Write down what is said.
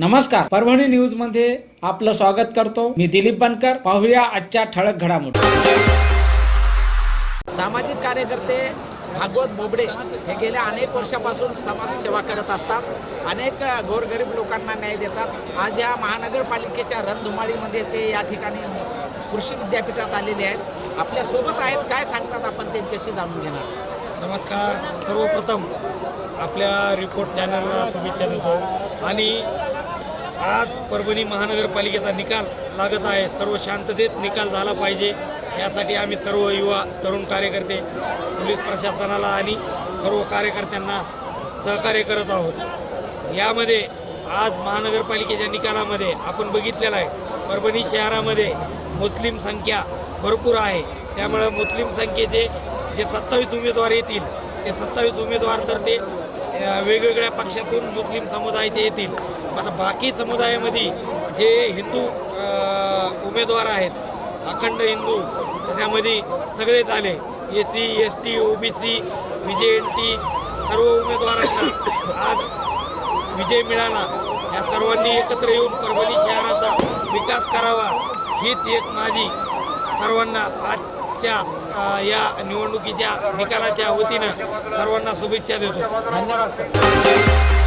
नमस्कार. परभणी न्यूजमध्ये आपलं स्वागत करतो. मी दिलीप बनकर. पाहूया आजच्या ठळक घडामोडी. सामाजिक कार्यकर्ते भागवत बोबडे हे गेल्या अनेक वर्षापासून समाजसेवा करत असतात. अनेक गोरगरीब लोकांना न्याय देतात. आज या महानगरपालिकेच्या रणधुमाळीमध्ये ते या ठिकाणी कृषी विद्यापीठात आलेले आहेत. आपल्यासोबत आहेत. काय सांगतात आपण त्यांच्याशी जाणून घेणार. नमस्कार. सर्वप्रथम आपल्या रिपोर्ट चॅनलला शुभेच्छा देतो. आणि आज परभणी महानगरपालिकेचा निकाल लागत आहे. सर्व शांततेत निकाल झाला पाहिजे. यासाठी आम्ही सर्व युवा तरुण कार्यकर्ते पोलीस प्रशासनाला आणि सर्व कार्यकर्त्यांना सहकार्य करत आहोत. यामध्ये आज महानगरपालिकेच्या निकालामध्ये आपण बघितलेलं आहे परभणी शहरामध्ये मुस्लिम संख्या भरपूर आहे. त्यामुळं मुस्लिम संख्येचे जे सत्तावीस उमेदवार येतील ते सत्तावीस उमेदवार तर ते वेगवेगळ्या पक्षातून मुस्लिम समुदायाचे येतील. आता बाकी समुदायामध्ये जे हिंदू उमेदवार आहेत अखंड हिंदू त्याच्यामध्ये सगळेच आले A C S T O B C VJ N T सर्व उमेदवारांना आज विजय मिळाला. या सर्वांनी एकत्र येऊन परभणी शहराचा विकास करावा. हीच एक माझी सर्वांना आजच्या या निवडणुकीच्या निकालाच्या वतीनं सर्वांना शुभेच्छा देतो. धन्यवाद.